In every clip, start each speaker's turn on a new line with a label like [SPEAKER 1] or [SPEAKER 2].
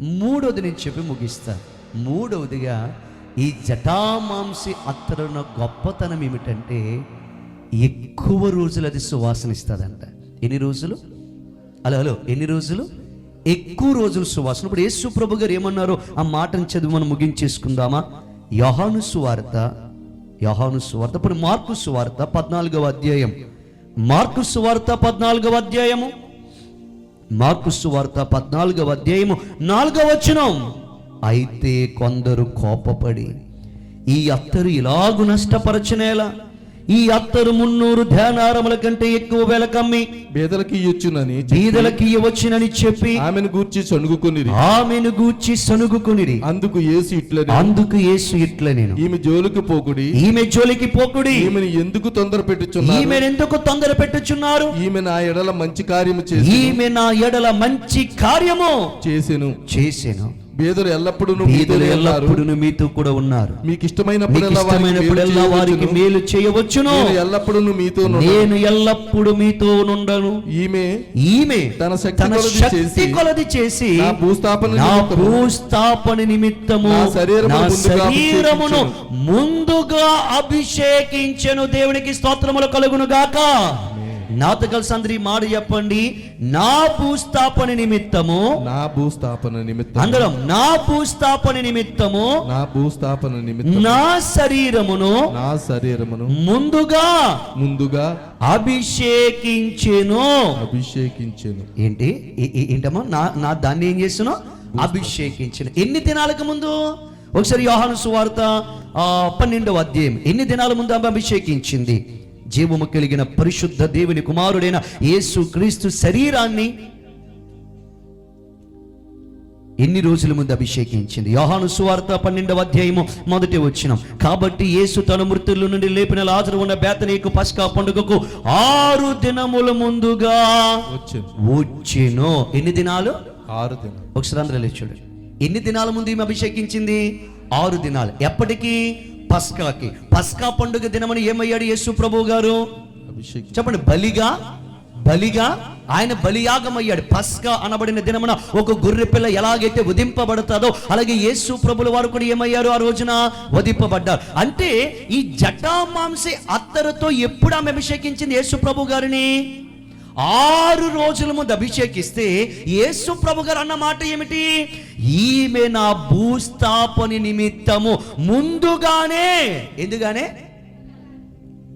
[SPEAKER 1] మూడవది నేను చెప్పి ముగిస్తా. మూడవదిగా ఈ జటామాంసి అత్తరున్న గొప్పతనం ఏమిటంటే ఎక్కువ రోజులు అది సువాసన ఇస్తుందంట. ఎన్ని రోజులు? హలో హలో ఎన్ని రోజులు? ఎక్కువ రోజులు సువాసన. ఇప్పుడు యేసు ప్రభు గారు ఏమన్నారో ఆ మాటను చదివి మనం ముగించేసుకుందామా? యహాను సువార్త యహాను సువార్త ఇప్పుడు మార్కు సువార్త పద్నాలుగవ అధ్యాయం. మార్కు సువార్త పద్నాలుగవ అధ్యాయము. మార్కు వార్త పద్నాలుగవ అధ్యాయము నాలుగవ వచనం. అయితే కొందరు కోపపడి ఈ అత్తరు ఇలాగు నష్టపరచనేలా? ఈ అత్తరు మున్నూరు ధ్యానారముల కంటే ఎక్కువ వేల కమ్మి.
[SPEAKER 2] బేదలకి ఇయ్యొచ్చునని
[SPEAKER 1] బీదలకి ఇవ్వచ్చునని చెప్పి
[SPEAKER 2] ఆమెను గూర్చి చనుగుకొని
[SPEAKER 1] ఆమెను గూర్చి సనుగుకునిరి
[SPEAKER 2] అందుకు ఏసి ఇట్లని
[SPEAKER 1] అందుకు యేసు ఇట్ల నేను
[SPEAKER 2] ఈమె జోలికి పోకుడి.
[SPEAKER 1] ఈమె జోలికి పోకుడి.
[SPEAKER 2] ఈమెను ఎందుకు తొందర పెట్టుచున్నారు?
[SPEAKER 1] ఈమె ఎందుకు తొందర పెట్టుచున్నారు?
[SPEAKER 2] ఈమె నా ఎడల మంచి కార్యము చేసి
[SPEAKER 1] ఈమె నా ఎడల మంచి కార్యము
[SPEAKER 2] చేసెను.
[SPEAKER 1] చేసెను.
[SPEAKER 2] బేదలు ఎల్లప్పుడూ
[SPEAKER 1] బీదలు ఎల్లప్పుడూ మీతో కూడా ఉన్నారు.
[SPEAKER 2] మీకు
[SPEAKER 1] మీకు
[SPEAKER 2] ఇష్టమైనప్పుడల్లా వారికి మేలు చేయవచ్చును. ఎల్లప్పుడూ మీతో
[SPEAKER 1] నేను ఎల్లప్పుడు మీతో నుండను.
[SPEAKER 2] ఈమె
[SPEAKER 1] ఈమె
[SPEAKER 2] తన శక్తి కొలది చేసి భూస్థాపన
[SPEAKER 1] నా భూస్థాపన నిమిత్తము
[SPEAKER 2] శరీరమును. ముందుగా అభిషేకించను.
[SPEAKER 1] దేవునికి స్తోత్రములు కలుగును గాక నాతో కలిసి అందరి మాట చెప్పండి. నా భూస్థాపన నిమిత్తము.
[SPEAKER 2] నా భూస్థాపన నిమిత్తం
[SPEAKER 1] అందరం నా భూస్థాపన నిమిత్తము.
[SPEAKER 2] నా భూస్థాపన నిమిత్తం
[SPEAKER 1] నా శరీరమును
[SPEAKER 2] నా శరీరమును
[SPEAKER 1] ముందుగా
[SPEAKER 2] ముందుగా
[SPEAKER 1] అభిషేకించెను.
[SPEAKER 2] అభిషేకించెను.
[SPEAKER 1] ఏంటి? ఏంటమ్మా? నా నా దాన్ని ఏం చేస్తున్నా? అభిషేకించిన. ఎన్ని దినాలకు ముందు? ఒకసారి యోహాను సువార్త పన్నెండవ అధ్యాయం. ఎన్ని దినాల ముందు అభిషేకించింది? జీవము కలిగిన పరిశుద్ధ దేవుని కుమారుడైన యేసు క్రీస్తు శరీరాన్ని ఎన్ని రోజుల ముందు అభిషేకించింది? యోహాను సువార్త పన్నెండవ అధ్యాయము మొదటి వచ్చినం కాబట్టి యేసు తన మృతుల నుండి లేపిన లాజరు ఉన్న బేతనీకు పస్కా పండుగకు ఆరు దినముల ముందుగా
[SPEAKER 2] వచ్చాను.
[SPEAKER 1] ఎన్ని దినాలు?
[SPEAKER 2] ఆరు దినం
[SPEAKER 1] ఒకసారి అందరూ చూడండి. ఎన్ని దినాల ముందు ఈమె అభిషేకించింది? ఆరు దినాలు. ఎప్పటికీ? పస్కాకి. పస్కా పండుగ దినమని ఏమయ్యాడు యేసు ప్రభు గారు? చెప్పండి బలిగా? బలిగా? ఆయన బలియాగం అయ్యాడు పస్కా అనబడిన దినమున ఒక గొర్రె పిల్ల ఎలాగైతే వధింపబడతాదో అలాగే యేసు ప్రభుల వారు కూడా ఏమయ్యారు ఆ రోజున? వధింపబడ్డారు అంటే ఈ జటామాంసి అత్తరుతో ఎప్పుడు ఆమె అభిషేకించింది యేసు ప్రభు గారిని? ఆరు రోజుల ముందు అభిషేకిస్తే యేసు ప్రభు గారు అన్న మాట ఏమిటి? ఈమె నా భూస్థాపని నిమిత్తము ముందుగానే ఎందుగానే?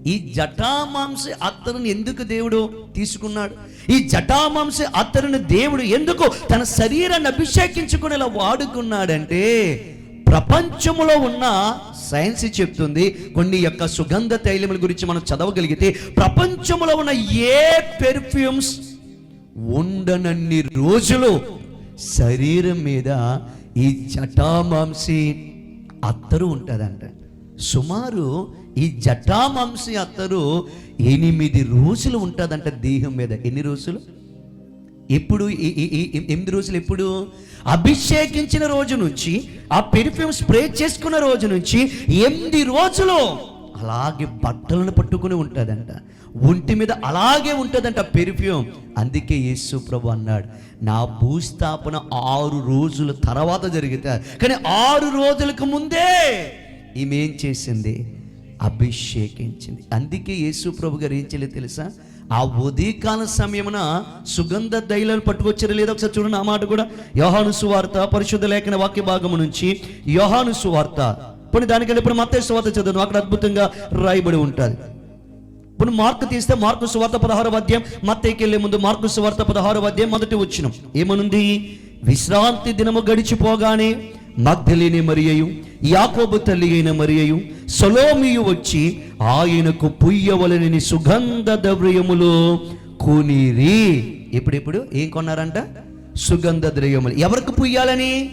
[SPEAKER 1] ఈ జటామాంస అత్తరుని ఎందుకు దేవుడు తీసుకున్నాడు? ఈ జటామాంస అత్తరుని దేవుడు ఎందుకు తన శరీరాన్ని అభిషేకించుకునేలా వాడుకున్నాడంటే ప్రపంచంలో ఉన్న సైన్స్ చెప్తుంది. కొన్ని యొక్క సుగంధ తైలముల గురించి మనం చదవగలిగితే ప్రపంచంలో ఉన్న ఏ పెర్ఫ్యూమ్స్ ఉండనన్ని రోజులు శరీరం మీద ఈ జటామాంసి అత్తరు ఉంటుందంట. సుమారు ఈ జటామాంసి అత్తరు ఎనిమిది రోజులు ఉంటుందంట దేహం మీద. ఎన్ని రోజులు? ఎప్పుడు ఎనిమిది రోజులు ఎప్పుడు? అభిషేకించిన రోజు నుంచి ఆ పెర్ఫ్యూమ్ స్ప్రే చేసుకున్న రోజు నుంచి ఎనిమిది రోజులు అలాగే బట్టలను పట్టుకుని ఉంటుందంట. ఒంటి మీద అలాగే ఉంటుందంట పెర్ఫ్యూమ్ అందుకే యేసు ప్రభు అన్నాడు నా భూస్థాపన ఆరు రోజుల తర్వాత జరిగితే కానీ ఆరు రోజులకు ముందే ఈమె ఏం చేసింది? అభిషేకించింది. అందుకే యేసు ప్రభు గారు ఏం చేయలేదు తెలుసా? ఆ ఉదయకాల సమయమున సుగంధ దైలాలు పట్టుకొచ్చారు లేదా ఒకసారి చూడండి ఆ మాట కూడా. యోహాను సువార్త పరిశుద్ధ లేఖన వాక్య భాగము నుంచి యోహాను సువార్త. పోనీ దానికంటే ఇప్పుడు మత్తే సువార్త చదువు అక్కడ అద్భుతంగా రాయబడి ఉంటుంది. ఇప్పుడు మార్కు తీస్తే మార్కు సువార్త పదహారవ అధ్యాయం మత్తేకి వెళ్ళే ముందు మార్కు సువార్త పదహారవ అధ్యాయం మొదటి వచ్చిన ఏమనుంది? విశ్రాంతి దినము గడిచిపోగానే మగ్ధలేని మరియయు యాకోబు తల్లి అయిన మరియయు సొలోమియు వచ్చి ఆయనకు పుయ్యవలనని సుగంధ ద్రవ్యములు కొనిరి. ఎప్పుడెప్పుడు? ఏం కొన్నారంట? సుగంధ ద్రవ్యములు. ఎవరికి పుయ్యాలని?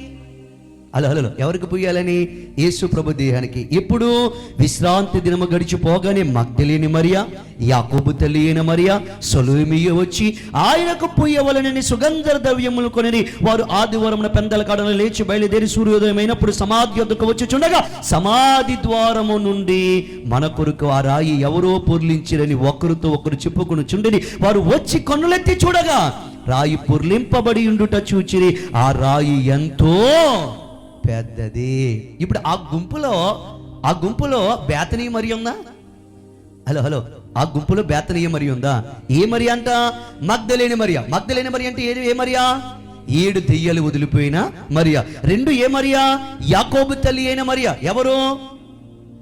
[SPEAKER 1] అలా హలో ఎవరికి పుయ్యాలని? యేసు ప్రభు దేహానికి. ఇప్పుడు విశ్రాంతి దినము గడిచిపోగానే మగ్ధలేని మరియా యాకోబు తల్లి అయిన మరియా సొలోమియ వచ్చి ఆయనకు పుయ్యవలనని సుగంధ ద్రవ్యములు కొనని వారు ఆదివారం పెందల కాడను లేచి బయలుదేరి సూర్యోదయమైనప్పుడు సమాధి వద్దకు వచ్చి చూడగా సమాధి ద్వారము నుండి మన కొరకు ఆ రాయి ఎవరో పొర్లించిరని ఒకరితో ఒకరు చెప్పుకుని చుండిని వారు వచ్చి కన్నులెత్తి చూడగా రాయి పుర్లింపబడి ఉండుట చూచిరి. ఆ రాయి ఎంతో పెద్దది. ఇప్పుడు ఆ గుంపులో ఆ గుంపులో బేతనీ మరి ఉందా? Hello hello. ఆ గుంపులో బేతనీయ మరి ఉందా? ఏ మరి అంట? మగ్ధలేని మరియా. మగ్ధలేని మరి అంటే ఏది? ఏ మరియా? ఏడు దెయ్యాలు వదిలిపోయిన మరియా. రెండు ఏ మరియా? యాకోబు తల్లి అయిన మరియా. ఎవరు?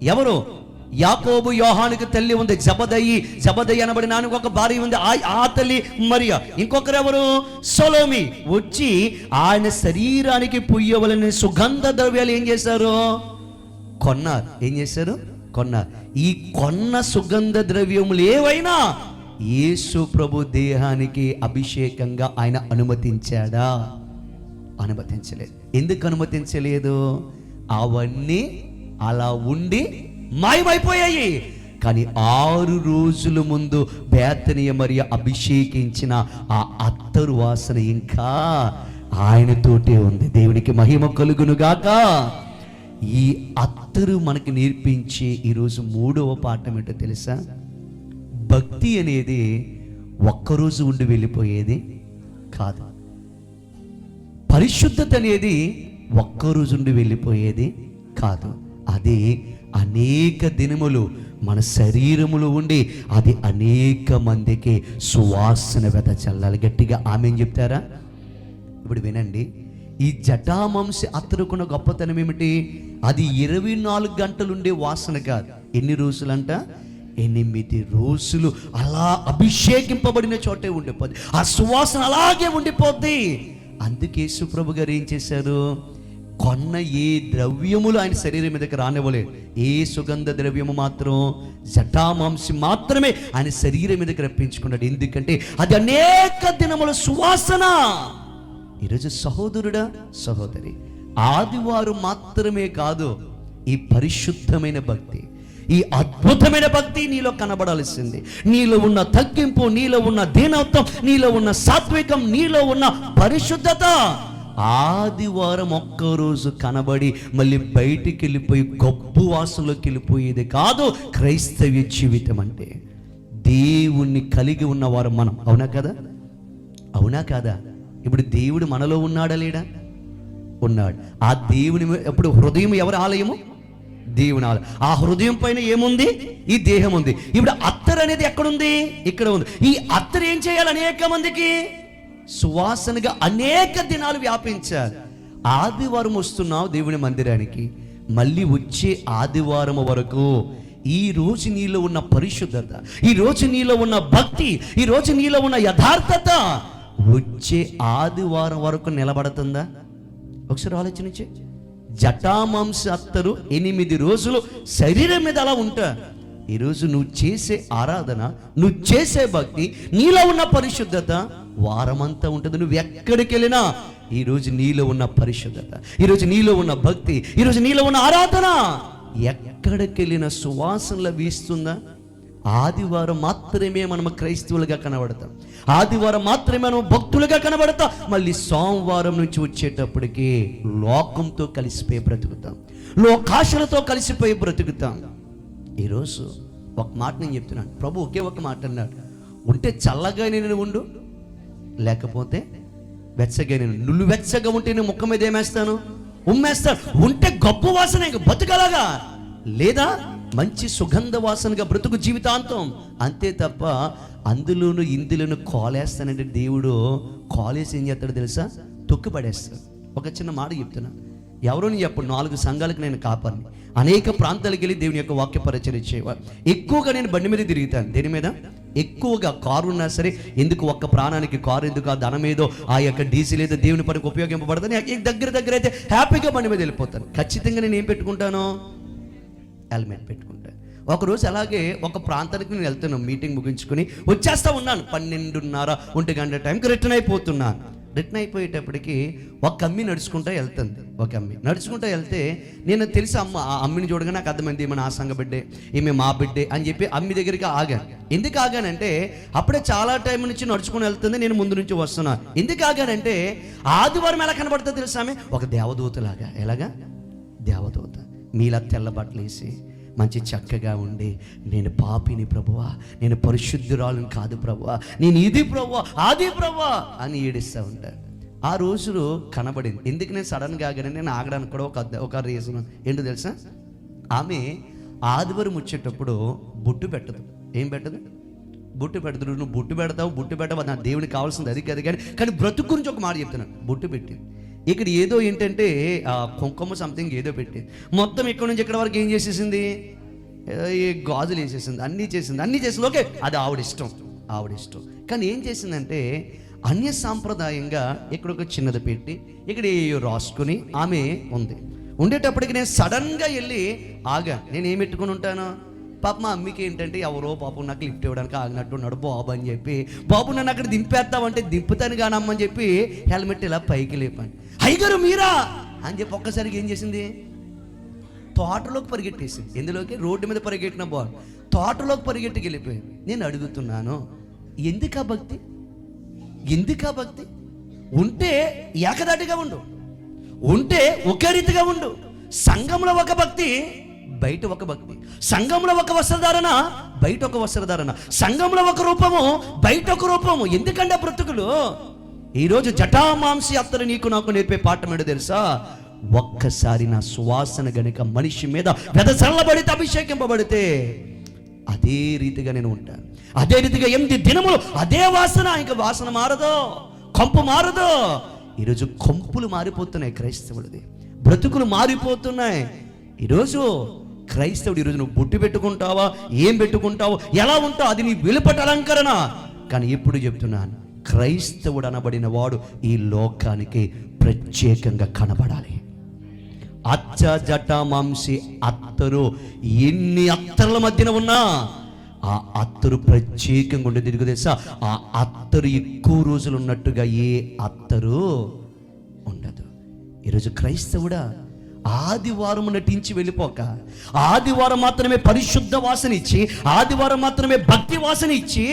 [SPEAKER 1] ఎవరు? యాకోబు యోహానికి తల్లి ఉంది జబదయి జబదయి అనబడి నానికి ఒక భార్య ఉంది ఆ తల్లి మరియ. ఇంకొకరు ఎవరు సొలోమి. వచ్చి ఆయన శరీరానికి పుయ్యవలని సుగంధ ద్రవ్యాలు ఏం చేశారు? కొన్నారు. ఏం చేశారు? కొన్నారు. ఈ కొన్న సుగంధ ద్రవ్యములు ఏవైనా యేసు ప్రభు దేహానికి అభిషేకంగా ఆయన అనుమతించాడా? అనుమతించలేదు. ఎందుకు అనుమతించలేదు? అవన్నీ అలా ఉండి మాయమైపోయాయి. కానీ ఆరు రోజుల ముందు బేతనీయ మరియు అభిషేకించిన ఆ అత్తరు వాసన ఇంకా ఆయనతోటే ఉంది. దేవునికి మహిమ కలుగునుగాక. ఈ అత్తరు మనకి నేర్పించే ఈరోజు మూడవ పాఠం ఏంటో తెలుసా? భక్తి అనేది ఒక్కరోజు ఉండి వెళ్ళిపోయేది కాదు. పరిశుద్ధత అనేది ఒక్కరోజు ఉండి వెళ్ళిపోయేది కాదు. అది అనేక దినములు మన శరీరములు ఉండి అది అనేక మందికి సువాసన వెద చల్లాలి. గట్టిగా ఆమె చెప్తారా? ఇప్పుడు వినండి. ఈ జటామాంసి అత్తరుకున్న గొప్పతనం ఏమిటి? అది ఇరవై నాలుగు గంటలుండే వాసన కాదు. ఎన్ని రోజులంట? ఎనిమిది రోజులు. అలా అభిషేకింపబడిన చోటే ఉండిపోద్ది. ఆ సువాసన అలాగే ఉండిపోద్ది. అందుకే సుప్రభు గారు ఏం చేశారు? కొన్న ఏ ద్రవ్యములు ఆయన శరీరం మీదకి రానివ్వలేదు ఏ సుగంధ ద్రవ్యము మాత్రం జటామాంసి మాత్రమే ఆయన శరీరం మీదకి రప్పించుకున్నాడు. ఎందుకంటే అది అనేక దినముల సువాసన. ఈరోజు సహోదరుడా సహోదరి ఆదివారం మాత్రమే కాదు ఈ పరిశుద్ధమైన భక్తి ఈ అద్భుతమైన భక్తి నీలో కనబడాల్సింది. నీలో ఉన్న తగ్గింపు నీలో ఉన్న దీనత్వం నీలో ఉన్న సాత్వికం నీలో ఉన్న పరిశుద్ధత. ఆదివారం ఒక్కరోజు కనబడి మళ్ళీ బయటికి వెళ్ళిపోయి గొప్ప వాసనలోకి వెళ్ళిపోయేది కాదు క్రైస్తవ్య జీవితం అంటే. దేవుణ్ణి కలిగి ఉన్నవారు మనం. అవునా కదా? అవునా కాదా? ఇప్పుడు దేవుడు మనలో ఉన్నాడా లేడా? ఉన్నాడు. ఆ దేవుని ఎప్పుడు హృదయం ఎవరి ఆలయము? దేవుని ఆలయం. ఆ హృదయం పైన ఏముంది? ఈ దేహం ఉంది. ఇప్పుడు అత్తర్ అనేది ఎక్కడుంది? ఇక్కడ ఉంది. ఈ అత్తర్ ఏం చేయాలి అనేక మందికి? సువాసనగా అనేక దినాలు వ్యాపించారు. ఆదివారం వస్తున్నావు దేవుని మందిరానికి. మళ్ళీ వచ్చే ఆదివారం వరకు ఈ రోజు నీలో ఉన్న పరిశుద్ధత ఈ రోజు నీలో ఉన్న భక్తి ఈ రోజు నీలో ఉన్న యథార్థత వచ్చే ఆదివారం వరకు నిలబడుతుందా? ఒకసారి ఆలోచించి జటామాంస అత్తరు ఎనిమిది రోజులు శరీరం మీద అలా ఉంటా. ఈరోజు నువ్వు చేసే ఆరాధన నువ్వు చేసే భక్తి నీలో ఉన్న పరిశుద్ధత వారమంతా ఉంటుంది. నువ్వు ఎక్కడికి వెళ్ళినా ఈరోజు నీలో ఉన్న పరిశుద్ధత ఈరోజు నీలో ఉన్న భక్తి ఈరోజు నీలో ఉన్న ఆరాధన ఎక్కడికి వెళ్ళిన సువాసనలు వీస్తుందా? ఆదివారం మాత్రమే మనం క్రైస్తవులుగా కనబడతాం. ఆదివారం మాత్రమే మనం భక్తులుగా కనబడతాం. మళ్ళీ సోమవారం నుంచి వచ్చేటప్పటికి లోకంతో కలిసిపోయి బ్రతుకుతాం. లోకాశలతో కలిసిపోయి బ్రతుకుతాం. ఈరోజు ఒక మాట నేను చెప్తున్నాను. ప్రభు ఒకే ఒక మాట అన్నాడు. ఉంటే చల్లగా నేను ఉండు లేకపోతే వెచ్చగా నేను నువ్వు వెచ్చగా ఉంటే నేను ముఖం మీద ఏమేస్తాను? ఉమ్మేస్తాను. ఉంటే గొప్ప వాసన ఇంక బతుకలాగా. లేదా మంచి సుగంధ వాసనగా బ్రతుకు జీవితాంతం. అంతే తప్ప అందులోను ఇందులోను కాలేస్తానంటే దేవుడు కాలేసి ఏం చేస్తాడు తెలుసా? తొక్కుపడేస్తాడు. ఒక చిన్న మాట చెప్తున్నా. ఎవరో నేను చెప్పండి నాలుగు సంఘాలకు నేను కాపాను అనేక ప్రాంతాలకు వెళ్ళి దేవుని యొక్క వాక్య పరిచయం ఎక్కువగా నేను బండి మీద తిరుగుతాను. దేని మీద? ఎక్కువగా కారు ఉన్నా సరే ఎందుకు ఒక్క ప్రాణానికి కారు ఎందుకు ఆ ధనం ఏదో ఆ యొక్క డీజిల్ ఏదో దేవుని పనికి ఉపయోగింపబడదని ఈ దగ్గర దగ్గర అయితే హ్యాపీగా బండి మీద వెళ్ళిపోతాను. ఖచ్చితంగా నేను ఏం పెట్టుకుంటాను? హెల్మెట్ పెట్టుకుంటాను ఒకరోజు అలాగే ఒక ప్రాంతానికి నేను వెళ్తున్నాను మీటింగ్ ముగించుకుని వచ్చేస్తా ఉన్నాను. పన్నెండున్నర ఒంటి గంట టైంకి రిటర్న్ అయిపోతున్నాను. రిటర్న్ అయిపోయేటప్పటికి ఒక అమ్మి నడుచుకుంటూ వెళ్తుంది. ఒక అమ్మి నడుచుకుంటూ వెళ్తే నేను తెలిసి అమ్మ ఆ అమ్మిని చూడగా నాకు అర్థమైంది ఈమె నా సంఘ బిడ్డే ఈమె మా బిడ్డే అని చెప్పి అమ్మి దగ్గరికి ఆగాను. ఎందుకు ఆగానంటే అప్పుడే చాలా టైం నుంచి నడుచుకుని వెళ్తుంది నేను ముందు నుంచి వస్తున్నాను ఎందుకు ఆగానంటే ఆదివారం ఎలా కనబడుతుందో తెలుసా ఆమె ఒక దేవదూతలాగా. ఎలాగా? దేవదూత. మీలా తెల్ల బట్టలు వేసి మంచి చక్కగా ఉండి నేను పాపిని ప్రభువా నేను పరిశుద్ధురాలను కాదు ప్రభువా నేను ఇది ప్రభువా అది ప్రభువా అని ఏడిస్తూ ఉంటాడు. ఆ రోజులు కనబడింది. ఎందుకు నేను సడన్గా ఆగాను నేను ఆగడానికి కూడా ఒక ఒక రీజన్ ఏంటో తెలుసా? ఆమె ఆదివారం వచ్చేటప్పుడు బొట్టు పెట్టదు. ఏం పెట్టదు? బొట్టు పెడతాడు నువ్వు బొట్టు పెడతావు బొట్టు పెట్టవు? నా దేవునికి కావాల్సింది అది కదా కానీ కానీ బ్రతుకు గురించి ఒక మాట చెప్తున్నాను. బొట్టు పెట్టింది. ఇక్కడ ఏదో ఏంటంటే ఆ కుంకుమ సంథింగ్ ఏదో పెట్టి. మొత్తం ఇక్కడ నుంచి ఇక్కడ వరకు ఏం చేసేసింది? ఏదో ఈ గాజులు వేసేసింది అన్నీ చేసింది అన్నీ చేసింది. ఓకే అది ఆవిడ ఇష్టం ఆవిడ ఇష్టం. కానీ ఏం చేసిందంటే అన్య సాంప్రదాయంగా ఇక్కడ ఒక చిన్నది పెట్టి ఇక్కడ రాసుకుని ఆమె ఉంది. ఉండేటప్పటికి నేను సడన్గా వెళ్ళి ఆగా నేను ఏం పెట్టుకుని ఉంటాను? పాప మా అమ్మకి ఏంటంటే ఎవరో పాపం నాకు లిఫ్ట్ ఇవ్వడానికి ఆగినట్టున్నాడు బాబు అని చెప్పి బాబు నన్ను అక్కడ దింపేస్తామంటే దింపుతాను కానమ్మని చెప్పి హెల్మెట్ ఇలా పైకి లేపాను. అయ్యగారు మీరా? అని చెప్పి ఒక్కసారికి ఏం చేసింది? తోటలోకి పరిగెట్టేసింది. ఎందులోకి? రోడ్డు మీద పరిగెట్టిన బాల్ తోటలోకి పరిగెట్టుకు వెళ్ళిపోయింది నేను అడుగుతున్నాను ఎందుకా భక్తి? ఎందుకా భక్తి? ఉంటే ఏకదాటిగా ఉండు. ఉంటే ఒకే రీతిగా ఉండు. సంఘంలో ఒక భక్తి బయట ఒక భక్తి సంఘంలో ఒక వస్త్రధారణ బయట ఒక వస్త్రధారణ. సంఘంలో ఒక రూపము బయట ఒక రూపము. ఎందుకంటే ఆ బ్రతుకులు? ఈరోజు జటామాంసి అత్తరు నీకు నాకు నేర్పే పాఠం ఏంటో తెలుసా? ఒక్కసారి నా సువాసన గనుక మనిషి మీద వెదసల్లబడితే అభిషేకింపబడితే అదే రీతిగా నేను ఉంటాను. అదే రీతిగా ఎనిమిది దినములు అదే వాసన ఇంకా వాసన మారదు కంపు మారదు. ఈరోజు కంపులు మారిపోతున్నాయి క్రైస్తవులది. బ్రతుకులు మారిపోతున్నాయి. ఈరోజు క్రైస్తవుడు ఈరోజు నువ్వు బొట్టు పెట్టుకుంటావా? ఏం పెట్టుకుంటావో? ఎలా ఉంటావు అది నీ వెలుపట అలంకరణ. కానీ ఎప్పుడు చెప్తున్నాను క్రైస్తవుడు అనబడిన వాడు ఈ లోకానికి ప్రత్యేకంగా కనబడాలి. అచ్చ జట మాంసి అత్తరు ఎన్ని అత్తరుల మధ్యన ఉన్నా ఆ అత్తరు ప్రత్యేకంగా ఉండేది ఎందుకు తెలుసా? ఆ అత్తరు ఎక్కువ రోజులు ఉన్నట్టుగా ఏ అత్తరు ఉండదు. ఈరోజు క్రైస్తవుడా? ఆదివారం నటించి వెళ్ళిపోక ఆదివారం మాత్రమే పరిశుద్ధ వాసన ఇచ్చి ఆదివారం మాత్రమే భక్తి వాసన ఇచ్చి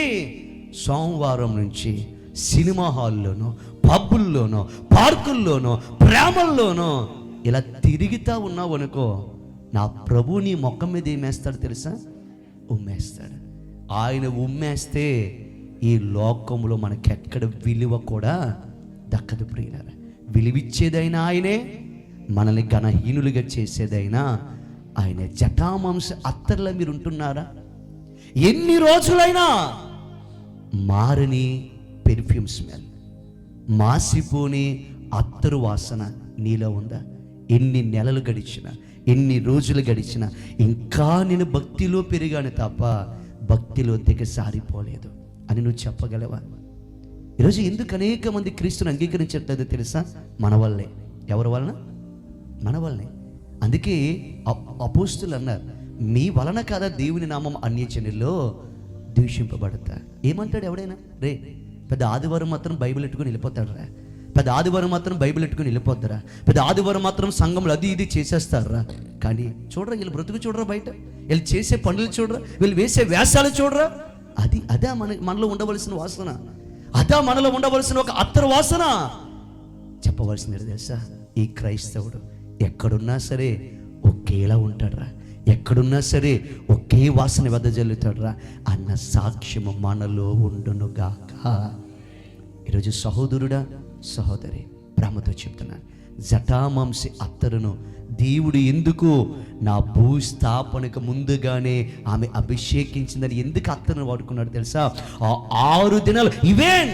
[SPEAKER 1] సోమవారం నుంచి సినిమా హాల్లోనో పబ్బుల్లోనో పార్కుల్లోనో ప్రేమల్లోనో ఇలా తిరుగుతా ఉన్నావు అనుకో నా ప్రభు నీ మొక్క మీద ఏమేస్తాడు తెలుసా? ఉమ్మేస్తాడు. ఆయన ఉమ్మేస్తే ఈ లోకంలో మనకెక్కడ విలువ కూడా దక్కదు ప్రియుల విలువిచ్చేదైనా ఆయనే మనల్ని ఘనహీనులుగా చేసేదైనా ఆయన జటామాంస అత్తర్ల మీరు ఉంటున్నారా? ఎన్ని రోజులైనా మారని పెర్ఫ్యూమ్ స్మెల్ మాసిపోని అత్తరు వాసన నీలో ఉందా? ఎన్ని నెలలు గడిచినా ఎన్ని రోజులు గడిచినా ఇంకా నేను భక్తిలో పెరిగాను తప్ప భక్తిలో దిగసారిపోలేదు అని నువ్వు చెప్పగలవా? ఈరోజు ఎందుకు అనేక మంది క్రీస్తుని అంగీకరించట్లేదు తెలుసా? మన వల్లే. ఎవరి వలన? మన వల్లనే అందుకే అప్- అపోస్తులు అన్నారు మీ వలన కదా దేవుని నామం అన్యచనుల్లో దూషింపబడతా? ఏమంటాడు ఎవడైనా? రే పెద్ద ఆదివారం మాత్రం బైబిల్ ఎట్టుకుని వెళ్ళిపోతాడు రా పెద్ద ఆదివారం మాత్రం బైబిల్ ఎట్టుకుని వెళ్ళిపోతారా పెద్ద ఆదివారం మాత్రం సంఘంలో అది ఇది చేసేస్తారా కానీ చూడరా వీళ్ళు బ్రతుకు చూడరా బయట? వీళ్ళు చేసే పనులు చూడరా? వీళ్ళు వేసే వ్యాసాలు చూడరా? అది అదే మన మనలో ఉండవలసిన వాసన. అదా మనలో ఉండవలసిన ఒక అత్తరు వాసన. చెప్పవలసింది తెలుసా? ఈ క్రైస్తవుడు ఎక్కడున్నా సరే ఒకేలా ఉంటాడురా. ఎక్కడున్నా సరే ఒకే వాసన వెదజల్లుతాడురా అన్న సాక్ష్యము మనలో ఉండునుగాక ఈరోజు సహోదరుడా సహోదరి ప్రేమతో చెప్తున్నాను జటామాంసి అత్తరును దేవుడు ఎందుకు నా భూస్థాపనకు ముందుగానే ఆమె అభిషేకించిందని ఎందుకు అత్తరును వాడుకున్నాడు తెలుసా? ఆ ఆరు దినాలు ఇవేన్!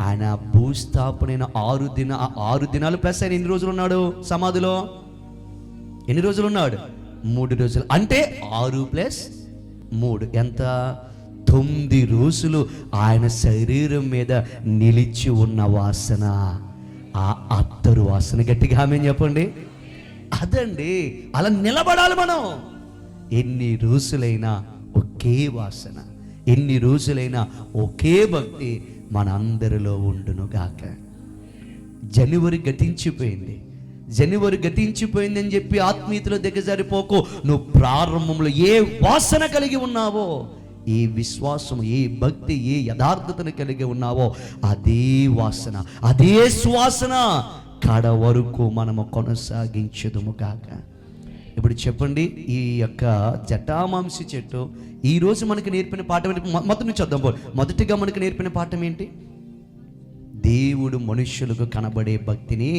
[SPEAKER 1] ఆయన భూస్థాపనైన ఆరు దిన ఆరు దినాలు ప్లస్ ఆయన ఎన్ని రోజులు ఉన్నాడు సమాధిలో? ఎన్ని రోజులు ఉన్నాడు మూడు రోజులు. అంటే ఆరు ప్లస్ మూడు. ఎంత? తొమ్మిది రోజులు ఆయన శరీరం మీద నిలిచి ఉన్న వాసన. ఆ అత్తరు వాసన గట్టిగా ఆమె చెప్పండి. అదండి. అలా నిలబడాలి మనం. ఎన్ని రోజులైనా ఒకే వాసన. ఎన్ని రోజులైనా ఒకే భక్తి మన అందరిలో ఉండును గాక. జనవరి గతించిపోయింది. జనవరి గతించిపోయిందని చెప్పి ఆత్మీయతలో దిగజారిపోకు నువ్వు ప్రారంభంలో ఏ వాసన కలిగి ఉన్నావో ఏ విశ్వాసం ఏ భక్తి ఏ యథార్థతను కలిగి ఉన్నావో అదే వాసన అదే సువాసన కడ వరకు మనము కొనసాగించదుము కాక ఇప్పుడు చెప్పండి ఈ యొక్క జటామాంసి చెట్టు ఈ రోజు నేర్పిన పాఠం ఏంటి? మొదటి నుంచి వద్దాం పో మొదటిగా మనకు నేర్పిన పాఠం ఏంటి? దేవుడు మనుష్యులకు కనబడే భక్తిని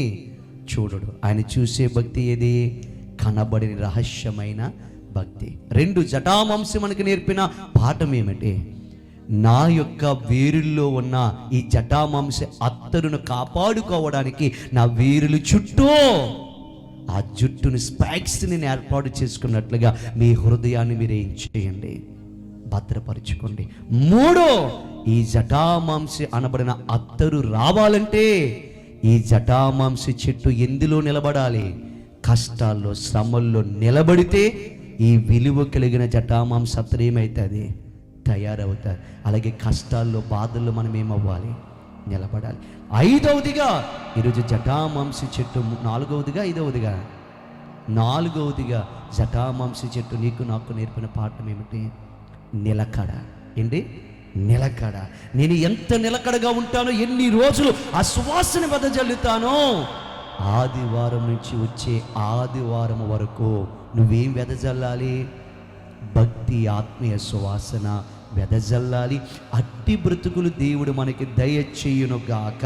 [SPEAKER 1] చూడడు. ఆయన చూసే భక్తి ఏది? కనబడిన రహస్యమైన భక్తి. రెండు జటామాంసి మనకి నేర్పిన పాఠం ఏమిటి? నా యొక్క వేరుల్లో ఉన్న ఈ జటామాంసి అత్తరును కాపాడుకోవడానికి నా వేరులు చుట్టూ ఆ జుట్టుని స్పాక్స్ నేను ఏర్పాటు చేసుకున్నట్లుగా మీ హృదయాన్ని మీరు ఏం చేయండి భద్రపరుచుకోండి. మూడో ఈ జటామాంసి అనబడిన అత్తరు రావాలంటే ఈ జటామాంసి చెట్టు ఎందులో నిలబడాలి? కష్టాల్లో శ్రమల్లో నిలబడితే ఈ విలువ కలిగిన జటామాంసత్ర ఏమవుతుంది తయారవుతారు. అలాగే కష్టాల్లో బాధల్లో మనం ఏమవ్వాలి? నిలబడాలి. ఐదవదిగా ఈరోజు జటామాంసి చెట్టు నాలుగవదిగా ఐదవదిగా? నాలుగవదిగా జటామాంసి చెట్టు నీకు నాకు నేర్పిన పాఠం ఏమిటి? నిలకడ. ఏంటి? నిలకడ. నేను ఎంత నిలకడగా ఉంటానో ఎన్ని రోజులు ఆ సువాసన వెదజల్లుతానో ఆదివారం నుంచి వచ్చే ఆదివారం వరకు నువ్వేం వెదజల్లాలి భక్తి ఆత్మీయ సువాసన వెదజల్లాలి అట్టి బ్రతుకులు దేవుడు మనకి దయచేయునుగాక గాక